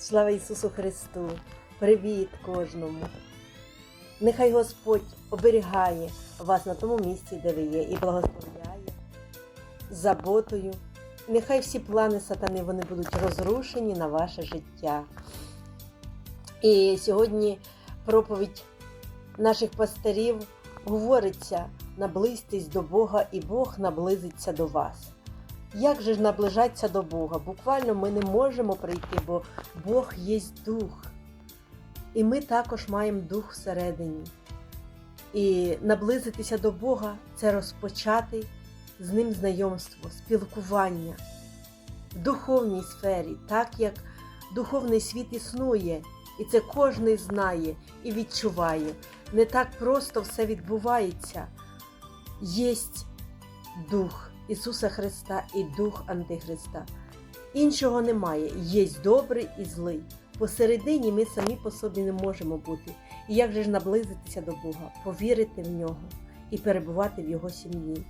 Слава Ісусу Христу! Привіт кожному! Нехай Господь оберігає вас на тому місці, де ви є, і благословляє заботою. Нехай всі плани сатани вони будуть розрушені на ваше життя. І сьогодні проповідь наших пастирів говориться: наблизьтесь до Бога, і Бог наблизиться до вас. Як же ж наближатися до Бога? Буквально ми не можемо прийти, бо Бог є дух. І ми також маємо дух всередині. І наблизитися до Бога це розпочати з ним знайомство, спілкування в духовній сфері, так як духовний світ існує, і це кожен знає і відчуває. Не так просто все відбувається. Єсть дух. Ісуса Христа і Дух Антихриста. Іншого немає, є добрий і злий. Посередині ми самі по собі не можемо бути. І як же ж наблизитися до Бога, повірити в нього і перебувати в Його сім'ї.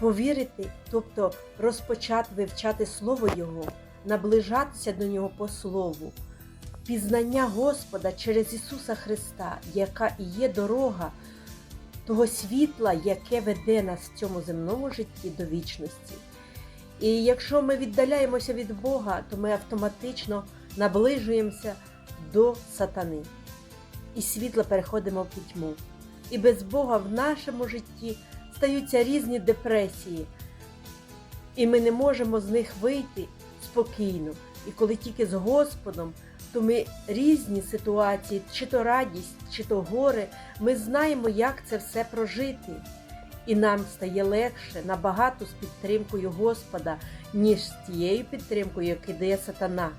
Повірити, тобто розпочати вивчати Слово Його, наближатися до Нього по Слову, пізнання Господа через Ісуса Христа, яка і є дорога того світла, яке веде нас в цьому земному житті до вічності. І якщо ми віддаляємося від Бога, то ми автоматично наближуємося до сатани. І світло переходимо в пітьму. І без Бога в нашому житті стаються різні депресії, і ми не можемо з них вийти спокійно. І коли тільки з Господом, то ми різні ситуації, чи то радість, чи то горе, ми знаємо, як це все прожити. І нам стає легше набагато з підтримкою Господа, ніж з тією підтримкою, яку дає сатана.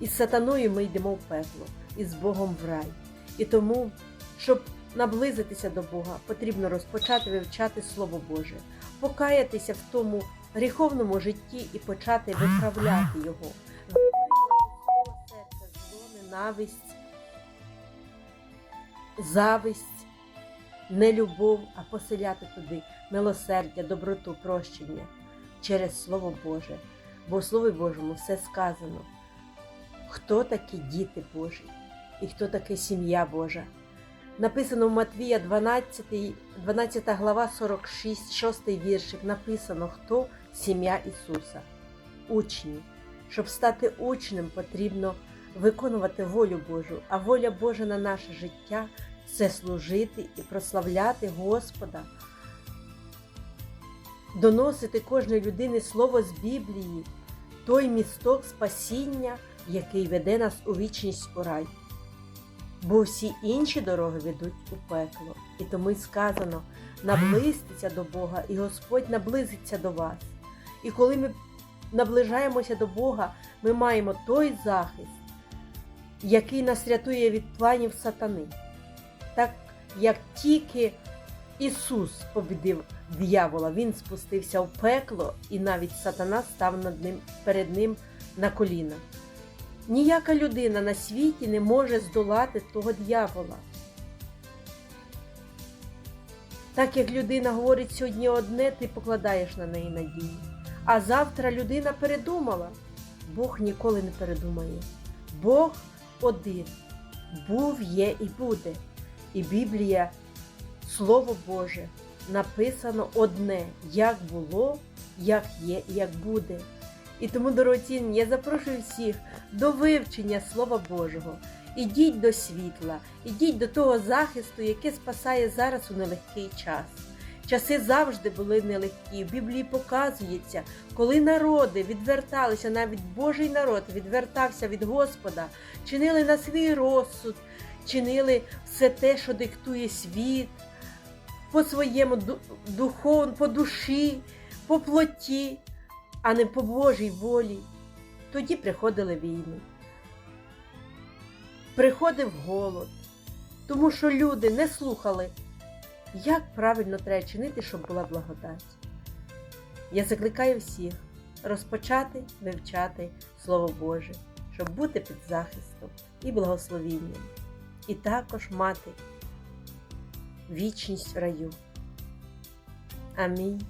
І з сатаною ми йдемо в пекло, і з Богом в рай. І тому, щоб наблизитися до Бога, потрібно розпочати вивчати Слово Боже, покаятися в тому гріховному житті і почати виправляти його ненависть, зависть, нелюбов, а поселяти туди милосердя, доброту, прощення через Слово Боже. Бо в Слові Божому все сказано, хто такі діти Божі і хто таке сім'я Божа. Написано в Матвія 12, 12 глава 46, 6 віршик. Написано, хто сім'я Ісуса, учні. Щоб стати учнем, потрібно виконувати волю Божу, а воля Божа на наше життя це служити і прославляти Господа, доносити кожної людини слово з Біблії, той місток спасіння, який веде нас у вічність у рай. Бо всі інші дороги ведуть у пекло. І тому й сказано: наблизьтеся до Бога, і Господь наблизиться до вас. І коли ми наближаємося до Бога, ми маємо той захист, який нас рятує від планів сатани. Так як тільки Ісус побідив диявола, Він спустився в пекло, і навіть сатана став над ним, перед ним на коліна. Ніяка людина на світі не може здолати того дьявола. Так як людина говорить сьогодні одне, ти покладаєш на неї надію. А завтра людина передумала. Бог ніколи не передумає. Бог один. Був, є і буде. І Біблія, Слово Боже, написано одне, як було, як є і як буде. І тому, дорогоцінні, я запрошую всіх до вивчення Слова Божого. Ідіть до світла, ідіть до того захисту, який спасає зараз у нелегкий час. Часи завжди були нелегкі. В Біблії показується, коли народи відверталися, навіть Божий народ відвертався від Господа, чинили на свій розсуд, чинили все те, що диктує світ, по своєму духовному, по душі, по плоті, а не по Божій волі. Тоді приходили війни. Приходив голод, тому що люди не слухали як правильно треба чинити, щоб була благодать. Я закликаю всіх розпочати вивчати Слово Боже, щоб бути під захистом і благословінням, і також мати вічність в раю. Амінь.